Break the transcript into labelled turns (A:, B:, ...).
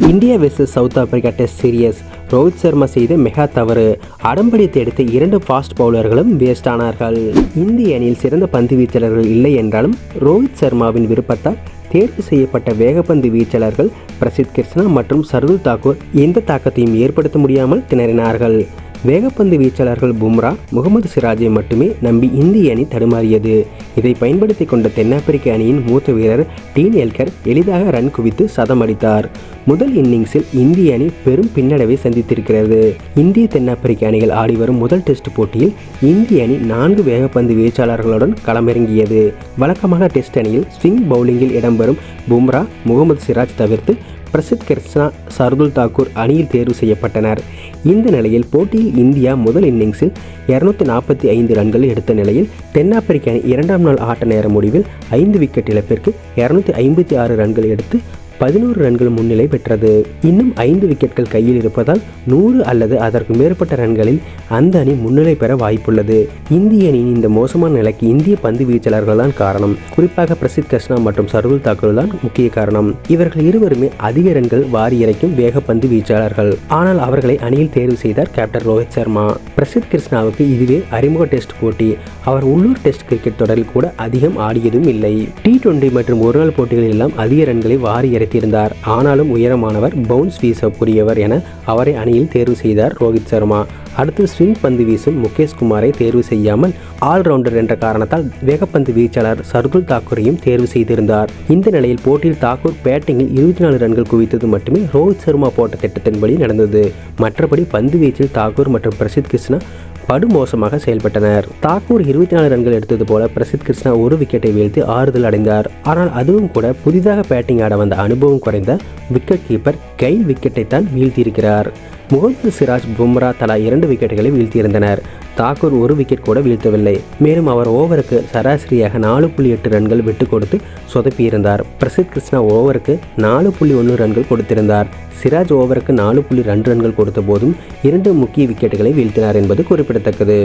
A: India versus South Africa test series Rohit Sharma செய்த mega தவறு. அடம்பிடித்து எடுத்த இரண்டு ஃபாஸ்ட் பவுலர்களும் வேஸ்ட் ஆனார்கள். இந்திய அணியில் சிறந்த பந்து வீச்சாளர்கள் இல்லை என்றாலும் ரோஹித் சர்மாவின் விருப்பத்தால் தேர்வு செய்யப்பட்ட வேகப்பந்து வீச்சாளர்கள் பிரசித் கிருஷ்ணா மற்றும் சர்துல் தாக்கூர் எந்த தாக்கத்தையும் ஏற்படுத்த முடியாமல் திணறினார்கள். வேகப்பந்து வீச்சாளர்கள் பும்ரா முகமது சிராஜை மட்டுமே நம்பி இந்திய அணி தடுமாறியது. இதை பயன்படுத்தி கொண்ட தென்னாப்பிரிக்க அணியின் மூத்த வீரர் டீன் எல்கர் எளிதாக ரன் குவித்து சதம் அடித்தார். முதல் இன்னிங்ஸில் இந்திய அணி பெரும் பின்னடைவை சந்தித்திருக்கிறது. இந்திய தென்னாப்பிரிக்க அணிகள் ஆடி வரும் முதல் டெஸ்ட் போட்டியில் இந்திய அணி நான்கு வேகப்பந்து வீச்சாளர்களுடன் களமிறங்கியது. வழக்கமாக டெஸ்ட் அணியில் ஸ்விங் பவுலிங்கில் இடம்பெறும் பும்ரா முகமது சிராஜ் தவிர்த்து பிரசித் கிருஷ்ணா சர்துல் தாக்கூர் அணியில் தேர்வு செய்யப்பட்டனர். இந்த நிலையில் போட்டியில் இந்தியா முதல் இன்னிங்ஸில் இருநூத்தி நாற்பத்தி ஐந்து ரன்கள் எடுத்த நிலையில் தென்னாப்பிரிக்க அணி இரண்டாம் நாள் ஆட்ட நேர முடிவில் ஐந்து விக்கெட் இழப்பிற்கு இருநூத்தி ஐம்பத்தி ஆறு ரன்கள் எடுத்து பதினோரு ரன்கள் முன்னிலை பெற்றது. இன்னும் ஐந்து விக்கெட்கள் கையில் இருப்பதால் நூறு அல்லது அதற்கு மேற்பட்ட ரன்களில் அந்த அணி முன்னிலை பெற வாய்ப்புள்ளது. இந்திய அணியின் இந்த மோசமான நிலைக்கு இந்திய பந்து வீச்சாளர்கள் தான் காரணம். குறிப்பாக பிரசித் கிருஷ்ணா மற்றும் சர்துல் தாக்கூர் தான் முக்கிய காரணம். இவர்கள் இருவருமே அதிக ரன்கள் வாரி இறைக்கும் வேக பந்து வீச்சாளர்கள். ஆனால் அவர்களை அணியில் தேர்வு செய்தார் கேப்டன் ரோஹித் சர்மா. பிரசித் கிருஷ்ணாவுக்கு இதுவே அறிமுக டெஸ்ட் போட்டி. அவர் உள்ளூர் டெஸ்ட் கிரிக்கெட் தொடரில் கூட அதிகம் ஆடியதும் இல்லை. டி டுவெண்டி மற்றும் ஒருநாள் போட்டிகளில் எல்லாம் அதிக ரன்களை வாரி இறை இறைத்திருந்தார் ஆனாலும் உயரமானவர் பவுன்ஸ் வீச புரியவர் என அவரை அணியில் தேர்வு செய்தார் ரோஹித் சர்மா. அடுத்து ஸ்விங் பந்து வீசும் முகேஷ் குமாரை தேர்வு செய்யாமல் ஆல்ரவுண்டர் என்ற காரணத்தால் வேகப்பந்து வீச்சாளர் சர்துல் தாக்கூரையும் தேர்வு செய்திருந்தார். இந்த நிலையில் போட்டியில் தாக்கூர் பேட்டிங்கில் இருபத்தி நாலு ரன்கள் குவித்தது மட்டுமே ரோஹித் சர்மா போட்ட திட்டத்தின்படி நடந்தது. மற்றபடி பந்து வீச்சில் தாக்கூர் மற்றும் பிரசித் கிருஷ்ணா படுமோசமாக செயல்பட்டனர். தாக்கூர் இருபத்தி நாலு ரன்கள் எடுத்தது போல பிரசித் கிருஷ்ணா ஒரு விக்கெட்டை வீழ்த்தி ஆறுதல் அடைந்தார். ஆனால் அதுவும் கூட புதிதாக பேட்டிங் ஆட வந்த அனுபவம் குறைந்த விக்கெட் கீப்பர் கைல் விக்கெட்டை தான் வீழ்த்தியிருக்கிறார். முகமது சிராஜ் பும்ரா தலா இரண்டு விக்கெட்டுகளை வீழ்த்தியிருந்தனர். தாக்கூர் ஒரு விக்கெட் கூட வீழ்த்தவில்லை. மேலும் அவர் ஓவருக்கு சராசரியாக நாலு புள்ளி எட்டு ரன்கள் விட்டு கொடுத்து சொதப்பியிருந்தார். பிரசித் கிருஷ்ணா ஓவருக்கு நாலு புள்ளி ஒன்று ரன்கள் கொடுத்திருந்தார். சிராஜ் ஓவருக்கு நாலு புள்ளி ரெண்டு ரன்கள் கொடுத்த போதும் இரண்டு முக்கிய விக்கெட்டுகளை வீழ்த்தினார் என்பது குறிப்பிடத்தக்கது.